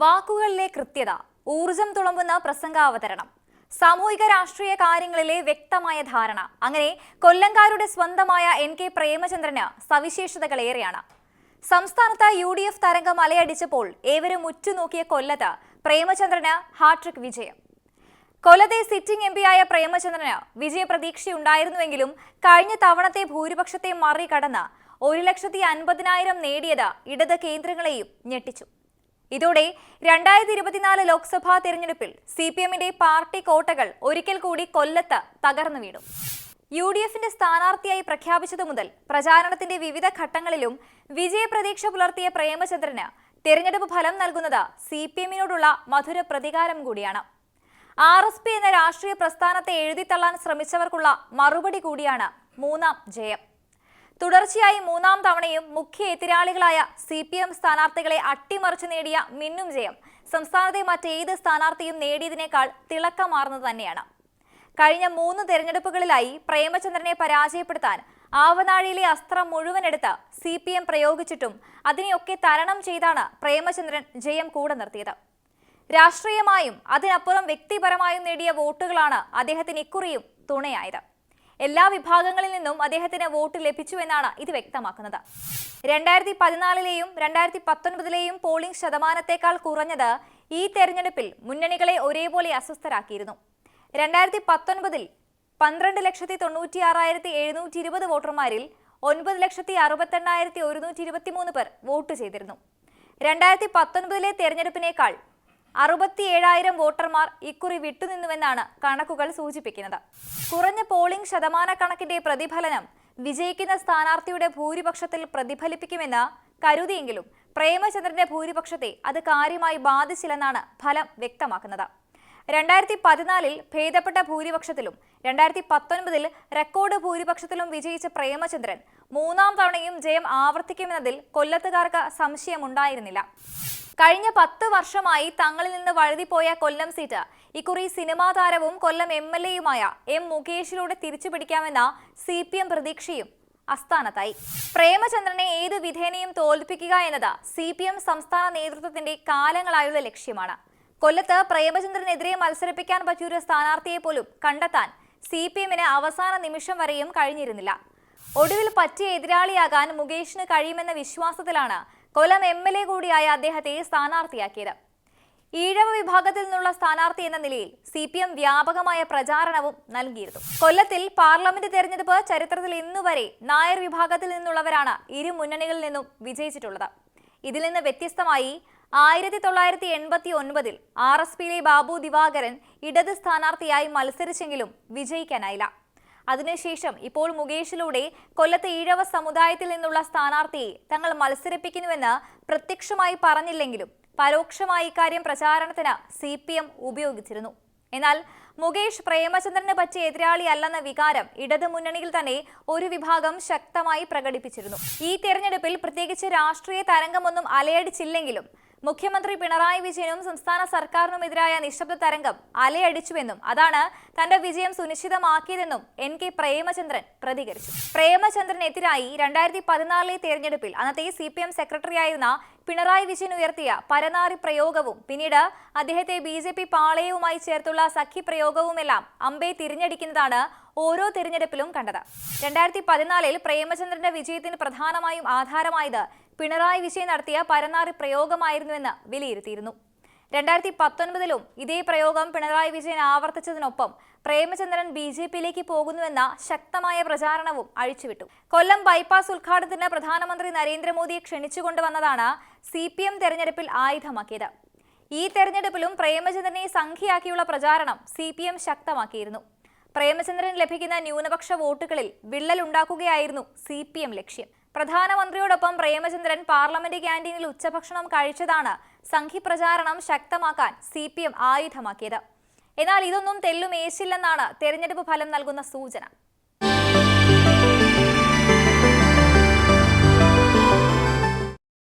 വാക്കുകളിലെ കൃത്യത ഊർജം തുളമ്പുന്ന പ്രസംഗാവതരണം സാമൂഹിക രാഷ്ട്രീയ കാര്യങ്ങളിലെ വ്യക്തമായ ധാരണ അങ്ങനെ കൊല്ലങ്കാരുടെ സ്വന്തമായ എൻ കെ പ്രേമചന്ദ്രന് സവിശേഷതകളേറെയാണ്. സംസ്ഥാനത്ത് യു ഡി എഫ് തരംഗം അലയടിച്ചപ്പോൾ ഏവരും ഉറ്റുനോക്കിയ കൊല്ലത്ത് പ്രേമചന്ദ്രന് ഹാട്രിക് വിജയം. കൊല്ലത്തെ സിറ്റിംഗ് എം പിയായ പ്രേമചന്ദ്രന് വിജയപ്രതീക്ഷയുണ്ടായിരുന്നുവെങ്കിലും കഴിഞ്ഞ തവണത്തെ ഭൂരിപക്ഷത്തെ മറികടന്ന് ഒരു ലക്ഷത്തി അൻപതിനായിരം നേടിയത് ഇടത് കേന്ദ്രങ്ങളെയും ഞെട്ടിച്ചു. ഇതോടെ രണ്ടായിരത്തി ഇരുപത്തിനാല് ലോക്സഭാ തെരഞ്ഞെടുപ്പിൽ സി പി എമ്മിന്റെ പാർട്ടി കോട്ടകൾ ഒരിക്കൽ കൂടി കൊല്ലത്ത് തകർന്നു വീണു. യു ഡി എഫിന്റെ സ്ഥാനാർത്ഥിയായി പ്രഖ്യാപിച്ചതു മുതൽ പ്രചാരണത്തിന്റെ വിവിധ ഘട്ടങ്ങളിലും വിജയപ്രതീക്ഷ പുലർത്തിയ പ്രേമചന്ദ്രന് തെരഞ്ഞെടുപ്പ് ഫലം നൽകുന്നത് സി പി എമ്മിനോടുള്ള മധുര പ്രതികാരം കൂടിയാണ്. ആർ എസ് പി എന്ന രാഷ്ട്രീയ പ്രസ്ഥാനത്തെ എഴുതിത്തള്ളാൻ ശ്രമിച്ചവർക്കുള്ള മറുപടി കൂടിയാണ് മൂന്നാം ജയം. തുടർച്ചയായി മൂന്നാം തവണയും മുഖ്യ എതിരാളികളായ സി പി എം സ്ഥാനാർത്ഥികളെ അട്ടിമറിച്ചു നേടിയ മിന്നും ജയം. സംസ്ഥാനത്തെ മറ്റേത് സ്ഥാനാർത്ഥിയും നേടിയതിനേക്കാൾ തിളക്കമാർന്നത് തന്നെയാണ്. കഴിഞ്ഞ മൂന്ന് തെരഞ്ഞെടുപ്പുകളിലായി പ്രേമചന്ദ്രനെ പരാജയപ്പെടുത്താൻ ആവനാഴിയിലെ അസ്ത്രം മുഴുവനെടുത്ത് സി പി എം പ്രയോഗിച്ചിട്ടും അതിനെയൊക്കെ തരണം ചെയ്താണ് പ്രേമചന്ദ്രൻ ജയം കൂടെ നിർത്തിയത്. രാഷ്ട്രീയമായും അതിനപ്പുറം വ്യക്തിപരമായും നേടിയ വോട്ടുകളാണ് അദ്ദേഹത്തിന് ഇക്കുറിയും തുണയായത്. എല്ലാ വിഭാഗങ്ങളിൽ നിന്നും അദ്ദേഹത്തിന് വോട്ട് ലഭിച്ചു എന്നാണ് ഇത് വ്യക്തമാക്കുന്നത്. രണ്ടായിരത്തി പതിനാലിലെയും രണ്ടായിരത്തി പത്തൊൻപതിലെയും പോളിംഗ് ശതമാനത്തേക്കാൾ കുറഞ്ഞത് ഈ തെരഞ്ഞെടുപ്പിൽ മുന്നണികളെ ഒരേപോലെ അസ്വസ്ഥരാക്കിയിരുന്നു. രണ്ടായിരത്തി പത്തൊൻപതിൽ പന്ത്രണ്ട് ലക്ഷത്തി തൊണ്ണൂറ്റി ആറായിരത്തി എഴുന്നൂറ്റി ഇരുപത് വോട്ടർമാരിൽ ഒൻപത് ലക്ഷത്തി അറുപത്തെണ്ണായിരത്തി ഒരുന്നൂറ്റി ഇരുപത്തിമൂന്ന് പേർ വോട്ട് ചെയ്തിരുന്നു. രണ്ടായിരത്തി പത്തൊൻപതിലെ തെരഞ്ഞെടുപ്പിനേക്കാൾ അറുപത്തി ഏഴായിരം വോട്ടർമാർ ഇക്കുറി വിട്ടുനിന്നുവെന്നാണ് കണക്കുകൾ സൂചിപ്പിക്കുന്നത്. കുറഞ്ഞ പോളിംഗ് ശതമാന കണക്കിന്റെ പ്രതിഫലനം വിജയിക്കുന്ന സ്ഥാനാർത്ഥിയുടെ ഭൂരിപക്ഷത്തിൽ പ്രതിഫലിപ്പിക്കുമെന്ന് കരുതിയെങ്കിലും പ്രേമചന്ദ്രന്റെ ഭൂരിപക്ഷത്തെ അത് കാര്യമായി ബാധിച്ചില്ലെന്നാണ് ഫലം വ്യക്തമാക്കുന്നത്. രണ്ടായിരത്തി പതിനാലിൽ ഭേദപ്പെട്ട ഭൂരിപക്ഷത്തിലും രണ്ടായിരത്തി പത്തൊൻപതിൽ റെക്കോർഡ് ഭൂരിപക്ഷത്തിലും വിജയിച്ച പ്രേമചന്ദ്രൻ മൂന്നാം തവണയും ജയം ആവർത്തിക്കുമെന്നതിൽ കൊല്ലത്തുകാർക്ക് സംശയമുണ്ടായിരുന്നില്ല. കഴിഞ്ഞ പത്ത് വർഷമായി തങ്ങളിൽ നിന്ന് വഴുതിപ്പോയ കൊല്ലം സീറ്റ് ഇക്കുറി സിനിമാ താരവും കൊല്ലം എം എൽ എയുമായ എം മുകേഷിലൂടെ തിരിച്ചുപിടിക്കാമെന്ന സി പി എം പ്രതീക്ഷയും അസ്ഥാനത്തായി പ്രേമചന്ദ്രനെ ഏത് വിധേനയും തോൽപ്പിക്കുക എന്നത് സി പി എം സംസ്ഥാന നേതൃത്വത്തിന്റെ കാലങ്ങളായുള്ള ലക്ഷ്യമാണ്. കൊല്ലത്ത് പ്രേമചന്ദ്രനെതിരെ മത്സരിപ്പിക്കാൻ പറ്റിയൊരു സ്ഥാനാർത്ഥിയെ പോലും കണ്ടെത്താൻ സി പി എമ്മിന് അവസാന നിമിഷം വരെയും കഴിഞ്ഞിരുന്നില്ല. ഒടുവിൽ പറ്റിയ എതിരാളിയാകാൻ മുകേഷിന് കഴിയുമെന്ന വിശ്വാസത്തിലാണ് കൊല്ലം എം എൽ എ കൂടിയായ അദ്ദേഹത്തെ സ്ഥാനാർത്ഥിയാക്കിയത്. ഈഴവ വിഭാഗത്തിൽ നിന്നുള്ള സ്ഥാനാർത്ഥി എന്ന നിലയിൽ സി പി എം വ്യാപകമായ പ്രചാരണവും നൽകിയിരുന്നു. കൊല്ലത്തിൽ പാർലമെന്റ് തെരഞ്ഞെടുപ്പ് ചരിത്രത്തിൽ ഇന്നുവരെ നായർ വിഭാഗത്തിൽ നിന്നുള്ളവരാണ് ഇരു മുന്നണികളിൽ നിന്നും വിജയിച്ചിട്ടുള്ളത്. ഇതിൽ നിന്ന് വ്യത്യസ്തമായി ആയിരത്തി തൊള്ളായിരത്തി എൺപത്തി ഒൻപതിൽ ആർ എസ് പിയിലെ ബാബു ദിവാകരൻ ഇടത് സ്ഥാനാർത്ഥിയായി മത്സരിച്ചെങ്കിലും വിജയിക്കാനായില്ല. അതിനുശേഷം ഇപ്പോൾ മുകേഷിലൂടെ കൊല്ലത്തെ ഈഴവ സമുദായത്തിൽ നിന്നുള്ള സ്ഥാനാർത്ഥിയെ തങ്ങൾ മത്സരിപ്പിക്കുന്നുവെന്ന് പ്രത്യക്ഷമായി പറഞ്ഞില്ലെങ്കിലും പരോക്ഷമായി ഇക്കാര്യം പ്രചാരണത്തിന് സി പി എം ഉപയോഗിച്ചിരുന്നു. എന്നാൽ മുകേഷ് പ്രേമചന്ദ്രന് പറ്റിയ എതിരാളിയല്ലെന്ന വികാരം ഇടതു മുന്നണിയിൽ തന്നെ ഒരു വിഭാഗം ശക്തമായി പ്രകടിപ്പിച്ചിരുന്നു. ഈ തെരഞ്ഞെടുപ്പിൽ പ്രത്യേകിച്ച് രാഷ്ട്രീയ തരംഗമൊന്നും അലയടിച്ചില്ലെങ്കിലും മുഖ്യമന്ത്രി പിണറായി വിജയനും സംസ്ഥാന സർക്കാരിനുമെതിരായ നിശബ്ദ തരംഗം അലയടിച്ചുവെന്നും അതാണ് തന്റെ വിജയം സുനിശ്ചിതമാക്കിയതെന്നും എൻ കെ പ്രേമചന്ദ്രൻ പ്രതികരിച്ചു. പ്രേമചന്ദ്രനെതിരായി രണ്ടായിരത്തി പതിനാലിലെ തെരഞ്ഞെടുപ്പിൽ അന്നത്തെ സി പി എം സെക്രട്ടറിയായിരുന്ന പിണറായി വിജയൻ ഉയർത്തിയ പരനാറി പ്രയോഗവും പിന്നീട് അദ്ദേഹത്തെ ബി ജെ പി പാളയവുമായി ചേർത്തുള്ള സഖ്യ പ്രയോഗവുമെല്ലാം അമ്പെ തിരഞ്ഞെടുക്കുന്നതാണ് ഓരോ തിരഞ്ഞെടുപ്പിലും കണ്ടത്. രണ്ടായിരത്തി പതിനാലിൽ പ്രേമചന്ദ്രന്റെ വിജയത്തിന് പ്രധാനമായും ആധാരമായത് പിണറായി വിജയൻ നടത്തിയ പരനാറി പ്രയോഗമായിരുന്നുവെന്ന് വിലയിരുത്തിയിരുന്നു. രണ്ടായിരത്തി പത്തൊൻപതിലും ഇതേ പ്രയോഗം പിണറായി വിജയൻ ആവർത്തിച്ചതിനൊപ്പം പ്രേമചന്ദ്രൻ ബി ജെ പിയിലേക്ക് പോകുന്നുവെന്ന ശക്തമായ പ്രചാരണവും അഴിച്ചുവിട്ടു. കൊല്ലം ബൈപ്പാസ് ഉദ്ഘാടനത്തിന് പ്രധാനമന്ത്രി നരേന്ദ്രമോദിയെ ക്ഷണിച്ചുകൊണ്ടുവന്നതാണ് സി പി എം തെരഞ്ഞെടുപ്പിൽ ആയുധമാക്കിയത്. ഈ തെരഞ്ഞെടുപ്പിലും പ്രേമചന്ദ്രനെ സംഖ്യയാക്കിയുള്ള പ്രചാരണം സി പി എം ശക്തമാക്കിയിരുന്നു. പ്രേമചന്ദ്രൻ ലഭിക്കുന്ന ന്യൂനപക്ഷ വോട്ടുകളിൽ വിള്ളലുണ്ടാക്കുകയായിരുന്നു സി പി എം ലക്ഷ്യം. പ്രധാനമന്ത്രിയോടൊപ്പം പ്രേമചന്ദ്രൻ പാർലമെന്റ് ക്യാന്റീനിൽ ഉച്ചഭക്ഷണം കഴിച്ചതാണ് സംഘിപ്രചാരണം ശക്തമാക്കാൻ സി പി എം ആയുധമാക്കിയത്. എന്നാൽ ഇതൊന്നും തെല്ലുമേശില്ലെന്നാണ് തെരഞ്ഞെടുപ്പ് ഫലം നൽകുന്ന സൂചന.